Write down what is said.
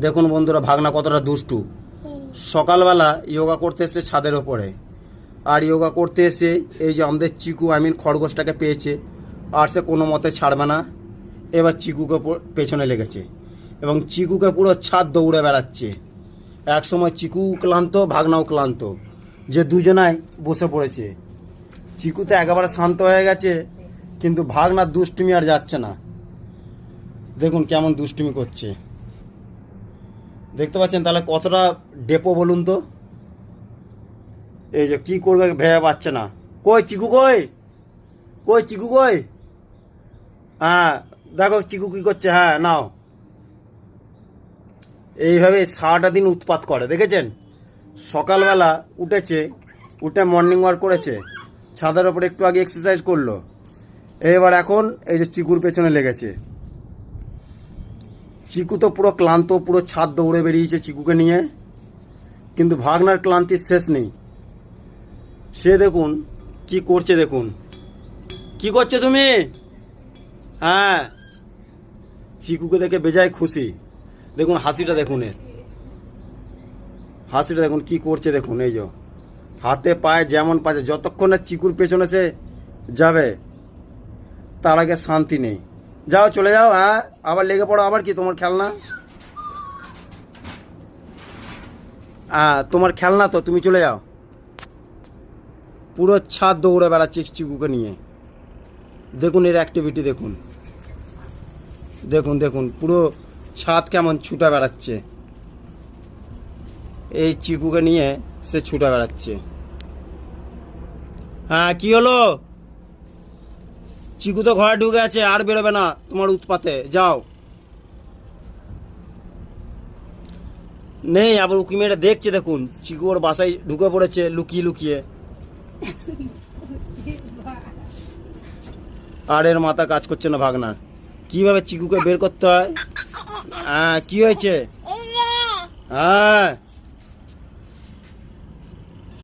দেখুন বন্ধুরা, ভাগনা কতটা দুষ্টু। সকালবেলা যোগা করতে এসছে ছাদের ওপরে। আর যোগা করতে এসে এই যে আমাদের চিকু আই মিন খরগোশটাকে পেয়েছে, আর সে কোনো মতে ছাড়বে না। এবার চিকুকে পেছনে লেগেছে। এবং চিকুকে পুরো ছাদ দৌড়ে বেড়াচ্ছে। এক সময় চিকু ক্লান্ত, ভাগনাও ক্লান্ত। যে দুজনাই বসে পড়েছে। চিকু তো একেবারে শান্ত হয়ে গেছে, কিন্তু ভাগনার দুষ্টুমি আর যাচ্ছে না। দেখুন কেমন দুষ্টুমি করছে। দেখতে পাচ্ছেন তাহলে কতটা ডেপো বলুন তো? এই যে কি করবে ভেবে পাচ্ছে না। কই চিকু কই? কই চিকু কই? হ্যাঁ দেখো চিকু কি করছে হ্যাঁ নাও। এইভাবে সারাটা দিন উৎপাত করে, দেখেছেন? সকালবেলা উঠেছে, উঠে মর্নিং ওয়াক করেছে, ছাদের ওপরে একটু আগে এক্সারসাইজ করল। এবার এখন এই যে চিকুর পেছনে লেগেছে। চিকু তো পুরো ক্লান্ত, পুরো ছাদ দৌড়ে বেরিয়েছে চিকুকে নিয়ে। কিন্তু ভাগনার ক্লান্তির শেষ নেই। সে দেখুন, কি করছে দেখুন। কি করছে তুমি? হ্যাঁ। চিকুকে দেখে বেজায় খুশি। দেখুন, হাসিটা দেখুন এর। হাসিটা দেখুন, কি করছে দেখুন, এই যে। হাতে পায়ে যেমন পাচ্ছে, যতক্ষণ না চিকুর পেছনে সে যাবে, তার আগে শান্তি নেই। যাও, চলে যাও হ্যাঁ? আবার লেগে পড়ো, আবার কি তোমার খেলনা? হ্যাঁ তোমার খেলনা তো, তুমি চলে যাও। পুরো ছাদ দৌড়ে বেড়াচ্ছে চিকুকে নিয়ে। দেখুন, এর অ্যাক্টিভিটি দেখুন। দেখুন দেখুন, পুরো ছাদ কেমন ছুটা বেড়াচ্ছে। এই চিকুকে নিয়ে সে ছুটা বেড়াচ্ছে। হ্যাঁ কি হলো? চিকু তো ঘরে ঢুকে আছে আর বেরোবে না তোমার উৎপাতে। যাও। নেই আবার উকি মেয়েটা দেখছে দেখুন। চিকু ওর বাসায় ঢুকে পড়েছে লুকিয়ে লুকিয়ে। আর এর মাথা কাজ করছে না ভাগনা। কীভাবে চিকুকে বের করতে হয়? হ্যাঁ কি হয়েছে? হ্যাঁ।